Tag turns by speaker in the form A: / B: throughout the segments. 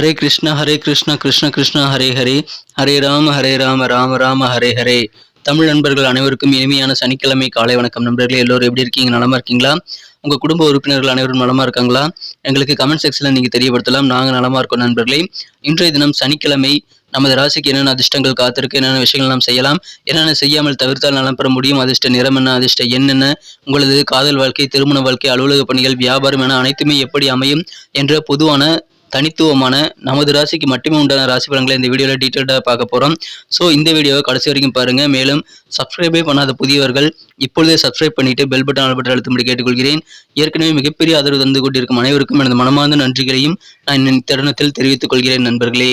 A: ஹரே கிருஷ்ண ஹரே கிருஷ்ண கிருஷ்ண கிருஷ்ண ஹரே ஹரே. ஹரே ராம ஹரே ராம ராம ராம ஹரே ஹரே. தமிழ் நண்பர்கள் அனைவருக்கும் இனிமையான சனிக்கிழமை காலை வணக்கம். நண்பர்களே எல்லோரும் எப்படி இருக்கீங்க? நலமா இருக்கீங்களா? உங்க குடும்ப உறுப்பினர்கள் அனைவரும் நலமா இருக்காங்களா? எங்களுக்கு கமெண்ட் செக்ஷன்ல நீங்க தெரியப்படுத்தலாம். நாங்க நலமா இருக்கோம் நண்பர்களே. இன்றைய தினம் சனிக்கிழமை நமது ராசிக்கு என்னென்ன அதிர்ஷ்டங்கள் காத்திருக்கு என்னென்ன விஷயங்கள் நாம் செய்யலாம் என்னென்ன செய்யாமல் தவிர்த்தால் நலம் பெற முடியும் அதிர்ஷ்ட நிறம் என்ன அதிர்ஷ்ட என்னென்ன உங்களது காதல் வாழ்க்கை திருமண வாழ்க்கை அலுவலக பணிகள் வியாபாரம் என அனைத்துமே எப்படி அமையும் என்ற பொதுவான தனித்துவமான நமது ராசிக்கு மட்டுமே உண்டான ராசி பலன்களை இந்த வீடியோவில் டீட்டெயில்டாக பார்க்க போகிறோம் ஸோ இந்த வீடியோவை கடைசி வரைக்கும் பாருங்கள் மேலும் சப்ஸ்கிரைபே பண்ணாத புதியவர்கள் இப்பொழுதே சப்ஸ்கிரைப் பண்ணிவிட்டு பெல் பட்டன் ஆல் பட்டன் அழுத்தும்படி கேட்டுக்கொள்கிறேன். ஏற்கனவே மிகப்பெரிய ஆதரவு தந்து கொண்டிருக்கும் அனைவருக்கும் எனது மனமார்ந்த நன்றிகளையும் நான் இந்த தருணத்தில் தெரிவித்துக் கொள்கிறேன் நண்பர்களே.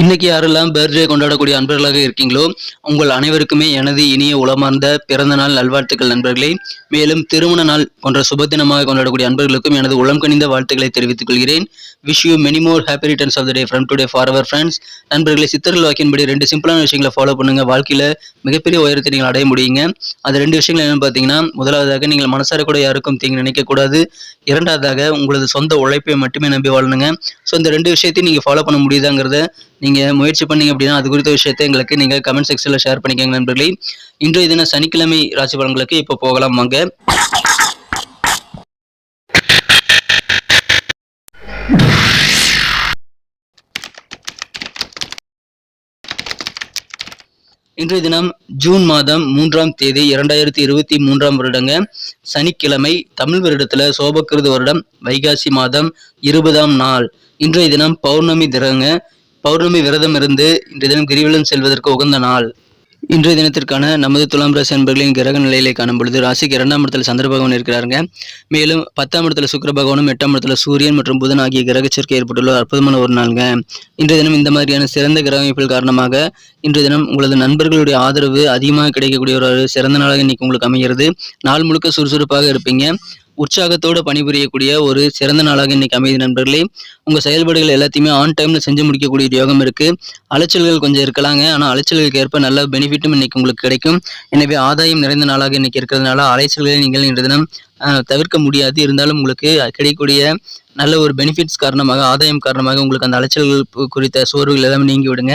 A: இன்னைக்கு யாரெல்லாம் பர்த்டே கொண்டாடக்கூடிய அன்பர்களாக இருக்கீங்களோ உங்கள் அனைவருக்குமே எனது இனிய உளமார்ந்த பிறந்த நாள் நல்வாழ்த்துக்கள் நண்பர்களே. மேலும் திருமண நாள் போன்ற சுபதினமாக கொண்டாடக்கூடிய அன்பர்களுக்கும் எனது உளம் கனிந்த வாழ்த்துக்களை தெரிவித்துக் கொள்கிறேன். Wish you many more happy returns of the day from today for our friends நண்பர்களை சித்தர்கள் வாக்கின்படி ரெண்டு சிம்பிளான விஷயங்களை ஃபாலோ பண்ணுங்க. வாழ்க்கையில் மிகப்பெரிய உயரத்தை நீங்கள் அடைய முடியுங்க. அது ரெண்டு விஷயங்கள் என்னன்னு பார்த்தீங்கன்னா முதலாவதாக நீங்கள் மனசார கூட யாருக்கும் தீங்கு நினைக்கக்கூடாது. இரண்டாவதாக உங்களது சொந்த உழைப்பை மட்டுமே நம்பி வாழணுங்க ஸோ இந்த ரெண்டு விஷயத்தையும் நீங்கள் ஃபாலோ பண்ண முடியுதாங்கிறத நீங்கள் முயற்சி பண்ணீங்க அப்படின்னா அது குறித்த விஷயத்தை எங்களுக்கு நீங்கள் கமெண்ட் செக்ஷனில் ஷேர் பண்ணிக்கோங்க நண்பர்களே. இன்றைய தினம் சனிக்கிழமை ராசி பலன்களுக்கு இப்போ போகலாம் வாங்க. இன்றைய தினம் ஜூன் மாதம் மூன்றாம் தேதி இரண்டாயிரத்தி இருபத்தி மூன்றாம் வருடங்க. சனிக்கிழமை தமிழ் வருடத்துல சோபக்கிருத வருடம் வைகாசி மாதம் இருபதாம் நாள். இன்றைய தினம் பௌர்ணமி தினங்க பௌர்ணமி விரதம் இருந்து இன்றைய தினம் கிரிவலம் செல்வதற்கு உகந்த நாள். இன்றைய தினத்திற்கான நமது துலாம் ராசி அன்பர்களின் கிரக நிலையிலே காணும் பொழுது ராசிக்கு இரண்டாம் இடத்துல சந்திர பகவான் இருக்கிறாருங்க. மேலும் பத்தாம் இடத்துல சுக்கிர பகவானும் எட்டாம் இடத்துல சூரியன் மற்றும் புதன் ஆகிய கிரக சேர்க்கை ஏற்பட்டுள்ள அற்புதமான ஒரு நாளுங்க. இன்றைய தினம் இந்த மாதிரியான சிறந்த கிரக அமைப்புகள் காரணமாக இன்றைய தினம் உங்களது நண்பர்களுடைய ஆதரவு அதிகமாக கிடைக்கக்கூடிய ஒரு சிறந்த நாளாக இன்னைக்கு உங்களுக்கு அமைகிறது. நாள் முழுக்க சுறுசுறுப்பாக இருப்பீங்க. உற்சாகத்தோடு பணிபுரியக்கூடிய ஒரு சிறந்த நாளாக இன்னைக்கு அமைதி நண்பர்களே. உங்க செயல்பாடுகள் எல்லாத்தையுமே ஆன் டைமில் செஞ்சு முடிக்கக்கூடிய யோகம் இருக்கு. அலைச்சல்கள் கொஞ்சம் இருக்கலாங்க. ஆனால் அலைச்சல்களுக்கு ஏற்ப நல்ல பெனிஃபிட்டும் இன்னைக்கு உங்களுக்கு கிடைக்கும். எனவே ஆதாயம் நிறைந்த நாளாக இன்னைக்கு இருக்கிறதுனால அலைச்சல்களை நீங்கள் இன்றைய தினம் தவிர்க்க முடியாது. இருந்தாலும் உங்களுக்கு கிடைக்கக்கூடிய நல்ல ஒரு பெனிஃபிட்ஸ் காரணமாக ஆதாயம் காரணமாக உங்களுக்கு அந்த அலைச்சல்கள் குறித்த சோர்வுகள் எல்லாமே நீங்கி விடுங்க.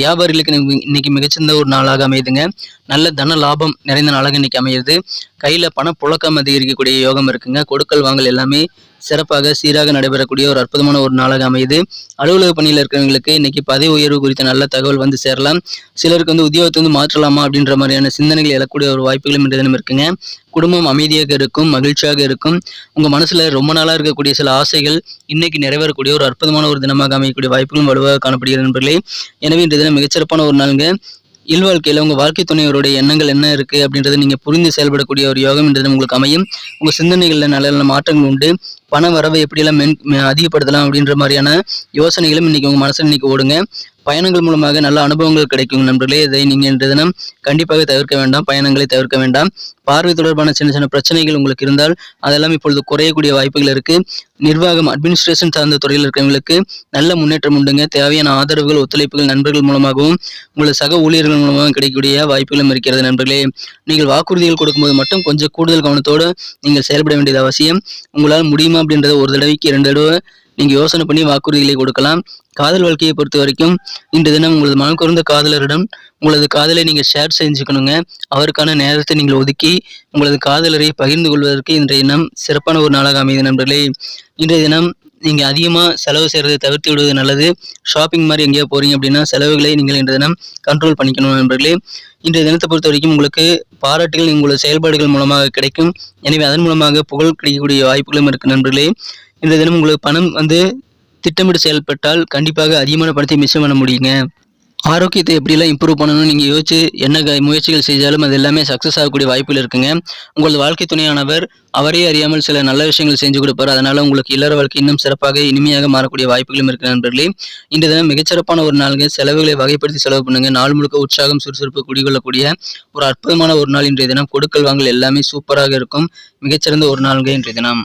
A: வியாபாரிகளுக்கு இன்னைக்கு மிகச்சிறந்த ஒரு நாளாக அமையுதுங்க. நல்ல தன லாபம் நிறைந்த நாளாக இன்னைக்கு அமையுது கையில் பண புழக்கம் அதிகரிக்கக்கூடிய யோகம் இருக்குங்க. கொடுக்கல் வாங்கல் எல்லாமே சிறப்பாக சீராக நடைபெறக்கூடிய ஒரு அற்புதமான ஒரு நாளாக அமையுது. அலுவலக பணியில் இருக்கிறவங்களுக்கு இன்னைக்கு பதவி உயர்வு குறித்த நல்ல தகவல் வந்து சேரலாம். சிலருக்கு வந்து உத்தியோகத்தை வந்து மாற்றலாமா அப்படின்ற மாதிரியான சிந்தனைகள் எழக்கூடிய ஒரு வாய்ப்புகளும் இன்றைய தினம் இருக்குங்க. குடும்பம் அமைதியாக இருக்கும் மகிழ்ச்சியாக இருக்கும். உங்க மனசுல ரொம்ப நாளா இருக்கக்கூடிய சில ஆசைகள் இன்னைக்கு நிறைவேறக்கூடிய ஒரு அற்புதமான ஒரு தினமாக அமையக்கூடிய வாய்ப்புகளும் வலுவாக காணப்படுகிறது நண்பர்களே. எனவே இன்றைய தினம் மிகச்சிறப்பான ஒரு நாளுங்க. இல்வாழ்க்கையில் உங்கள் வாழ்க்கை துணையவருடைய எண்ணங்கள் என்ன இருக்குது அப்படின்றத நீங்கள் புரிந்து செயல்படக்கூடிய ஒரு யோகம் என்றது உங்களுக்கு அமையும். உங்கள் சிந்தனைகளில் நல்ல நல்ல மாற்றங்கள் உண்டு. பண வரவை எப்படியெல்லாம் மென் அதிகப்படுத்தலாம் அப்படின்ற மாதிரியான யோசனைகளும் இன்னைக்கு உங்கள் மனசில் இன்னைக்கு ஓடுங்க. பயணங்கள் மூலமாக நல்ல அனுபவங்கள் கிடைக்கும் நண்பர்களே. இதை நீங்கள் இன்றைய தினம் கண்டிப்பாக தவிர்க்க வேண்டாம் பயணங்களை தவிர்க்க வேண்டாம். பார்வை தொடர்பான சின்ன சின்ன பிரச்சனைகள் உங்களுக்கு இருந்தால் அதெல்லாம் இப்பொழுது குறையக்கூடிய வாய்ப்புகள் இருக்கு. நிர்வாகம் அட்மினிஸ்ட்ரேஷன் சார்ந்த துறையில் இருக்கிறவங்களுக்கு நல்ல முன்னேற்றம் உண்டுங்க. தேவையான ஆதரவுகள் ஒத்துழைப்புகள் நண்பர்கள் மூலமாகவும் உங்களது சக ஊழியர்கள் மூலமாகவும் கிடைக்கக்கூடிய வாய்ப்புகளும் இருக்கிறது நண்பர்களே. நீங்கள் வாக்குறுதிகள் கொடுக்கும்போது மட்டும் கொஞ்சம் கூடுதல் கவனத்தோடு நீங்கள் செயல்பட வேண்டியது அவசியம். உங்களால் முடியுமா அப்படின்றத ஒரு தடவைக்கு இரண்டு தடவை நீங்கள் யோசனை பண்ணி வாக்குறுதிகளை கொடுக்கலாம். காதல் வாழ்க்கையை பொறுத்த வரைக்கும் இன்று தினம் உங்களது மனம் குறைந்த காதலரிடம் உங்களது காதலை நீங்கள் ஷேர் செஞ்சுக்கணுங்க. அவருக்கான நேரத்தை நீங்கள் ஒதுக்கி உங்களது காதலரை பகிர்ந்து கொள்வதற்கு இன்றைய தினம் சிறப்பான ஒரு நாளாக அமையுது நண்பர்களே. இன்றைய தினம் நீங்கள் அதிகமாக செலவு செய்கிறதை தவிர்த்து விடுவது நல்லது. ஷாப்பிங் மாதிரி எங்கேயோ போகிறீங்க அப்படின்னா செலவுகளை நீங்கள் இன்றைய தினம் கண்ட்ரோல் பண்ணிக்கணும் நண்பர்களே. இன்றைய தினத்தை பொறுத்த வரைக்கும் உங்களுக்கு பாராட்டுகள் உங்களோட செயல்பாடுகள் மூலமாக கிடைக்கும். எனவே அதன் மூலமாக புகழ் கிடைக்கக்கூடிய வாய்ப்புகளும் இருக்கு நண்பர்களே. இந்த தினம் உங்களுக்கு பணம் வந்து திட்டமிட்டு செயல்பட்டால் கண்டிப்பாக அதிகமான பணத்தை மிச்சம் பண்ண முடியுங்க. ஆரோக்கியத்தை எப்படிலாம் இம்ப்ரூவ் பண்ணணும்னு நீங்கள் யோசிச்சு என்ன முயற்சிகள் செஞ்சாலும் அது எல்லாமே சக்ஸஸ் ஆகக்கூடிய வாய்ப்புகள் இருக்குங்க. உங்களது வாழ்க்கை துணையானவர் அவரே அறியாமல் சில நல்ல விஷயங்கள் செஞ்சு கொடுப்பார். அதனால் உங்களுக்கு இல்லற வாழ்க்கை இன்னும் சிறப்பாக இனிமையாக மாறக்கூடிய வாய்ப்புகளும் இருக்கு நண்பர்களே. இந்த தினம் மிகச்சிறப்பான ஒரு நாளுங்க. செலவுகளை வகைப்படுத்தி செலவு பண்ணுங்க. நாள் முழுக்க உற்சாகம் சுறுசுறுப்பு குடிகொள்ளக்கூடிய ஒரு அற்புதமான ஒரு நாள் இன்றைய தினம். கொடுக்கல் வாங்கல் எல்லாமே சூப்பராக இருக்கும். மிகச்சிறந்த ஒரு நாளுங்க இன்றைய தினம்.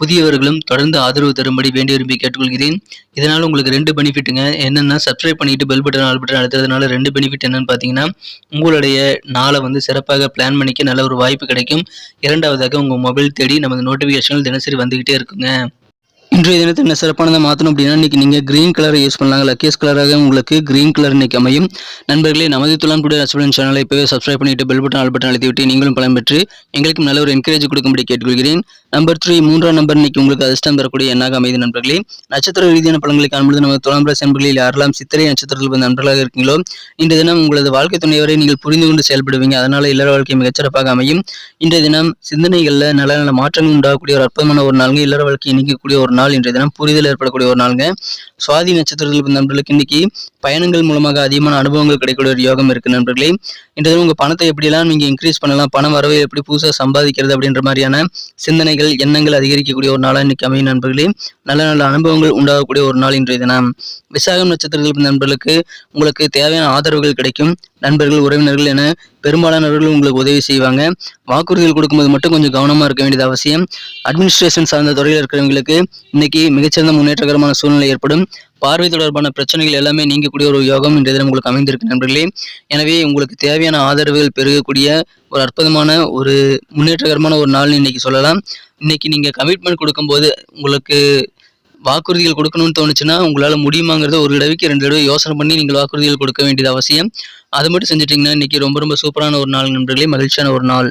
A: புதியவர்களும் தொடர்ந்து ஆதரவு தரும்படி வேண்டி விரும்பி கேட்டுக்கொள்கிறேன். இதனால் உங்களுக்கு ரெண்டு பெனிஃபிட்டுங்க. என்னென்னா சப்ஸ்கிரைப் பண்ணிட்டு பெல் பட்டன் ஆல் பட்டன் அழுத்துறதுனால ரெண்டு பெனிஃபிட் என்னன்னு பார்த்தீங்கன்னா உங்களுடைய நாளை வந்து சிறப்பாக பிளான் பண்ணிக்க நல்ல ஒரு வாய்ப்பு கிடைக்கும். இரண்டாவதாக உங்கள் மொபைல் தேடி நமது நோட்டிஃபிகேஷன்கள் தினசரி வந்துக்கிட்டே இருக்குங்க. இன்றைய தினத்தை என்ன சிறப்பானதை மாற்றணும் அப்படின்னா இன்றைக்கி நீங்கள் க்ரீன் கலரை யூஸ் பண்ணலாங்க. லக்கேஸ் கலராக உங்களுக்கு க்ரீன் கலர் இன்னைக்கு அமையும். நண்பர்களே நமது துலாம் டுடே ரசபலன் சேனலை இப்போவே சப்ஸ்கிரைப் பண்ணிட்டு பெல் பட்டன் ஆல் பட்டன் அழுத்தி விட்டு நீங்களும் பலன் பெற்று எங்களுக்கும் நல்ல ஒரு என்கரேஜ் கொடுக்கும்படி கேட்டுக்கொள்கிறேன். நம்பர் த்ரீ மூன்றாம் நம்பர் இன்னைக்கு உங்களுக்கு அதிர்ஷ்டம் தரக்கூடிய எண்ணாக அமைது நண்பர்களே. நட்சத்திர ரீதியான பலன்களை காணும்பொழுது நம்ம துலாம் ராசி நண்பர்களில் யாரெல்லாம் சித்திரை நட்சத்திரத்தில் வந்த நண்பர்களாக இருக்கீங்களோ இன்றைய தினம் உங்களது வாழ்க்கை துணைவரை நீங்கள் புரிந்து கொண்டு செயல்படுவீங்க. அதனால இல்லற வாழ்க்கை மிகச்சிறப்பாக அமையும். இன்றைய தினம் சிந்தனைகளில் நல்ல நல்ல மாற்றங்கள் உண்டாகக்கூடிய ஒரு அற்புதமான ஒரு நாளுங்க. இல்லற வாழ்க்கையை நீக்கக்கூடிய ஒரு நாள் இன்றைய தினம். புரிதல் ஏற்படக்கூடிய ஒரு நாளுங்க. சுவாதி நட்சத்திரத்தில் பிறந்த நண்பர்களுக்கு இன்னைக்கு பயணங்கள் மூலமாக அதிகமான அனுபவங்கள் கிடைக்கக்கூடிய ஒரு யோகம் இருக்கு நண்பர்களே. இன்றைய தினம் உங்கள் பணத்தை எப்படிலாம் நீங்க இன்க்ரீஸ் பண்ணலாம் பணம் வரவை எப்படி புதுசாக சம்பாதிக்கிறது அப்படின்ற மாதிரியான சிந்தனைகள் எண்ணங்கள் அதிகரிக்கக்கூடிய ஒரு நாளாக இன்னைக்கு அமையும் நண்பர்களே. நல்ல நல்ல அனுபவங்கள் உண்டாகக்கூடிய ஒரு நாள் இன்றைய தினம். விசாகம் நட்சத்திரத்தில் நண்பர்களுக்கு உங்களுக்கு தேவையான ஆதரவுகள் கிடைக்கும். நண்பர்கள் உறவினர்கள் என பெரும்பாலானவர்கள் உங்களுக்கு உதவி செய்வாங்க. வாக்குறுதிகள் கொடுக்கும்போது மட்டும் கொஞ்சம் கவனமாக இருக்க வேண்டியது அவசியம். அட்மினிஸ்ட்ரேஷன் சார்ந்த துறையில் இருக்கிறவங்களுக்கு இன்னைக்கு மிகச்சிறந்த முன்னேற்றகரமான சூழ்நிலை ஏற்படும். பார்வை தொடர்பான பிரச்சனைகள் எல்லாமே நீங்கக்கூடிய ஒரு யோகம் இன்றைய தினம் உங்களுக்கு அமைந்திருக்கு நண்பர்களே. எனவே உங்களுக்கு தேவையான ஆதரவுகள் பெருகக்கூடிய ஒரு அற்புதமான ஒரு முன்னேற்றகரமான ஒரு நாள்னு இன்னைக்கு சொல்லலாம். இன்னைக்கு நீங்கள் கமிட்மெண்ட் கொடுக்கும்போது உங்களுக்கு வாக்குறுதிகள் கொடுக்கணும்னு தோணுச்சுன்னா உங்களால் முடியுமாங்கிறத ஒரு தடவைக்கு ரெண்டு தடவை யோசனை பண்ணி நீங்கள் வாக்குறுதிகள் கொடுக்க வேண்டியது அவசியம். அது மட்டும் செஞ்சுட்டிங்கன்னா இன்னைக்கு ரொம்ப ரொம்ப சூப்பரான ஒரு நாள் நண்பர்களே மகிழ்ச்சியான ஒரு நாள்.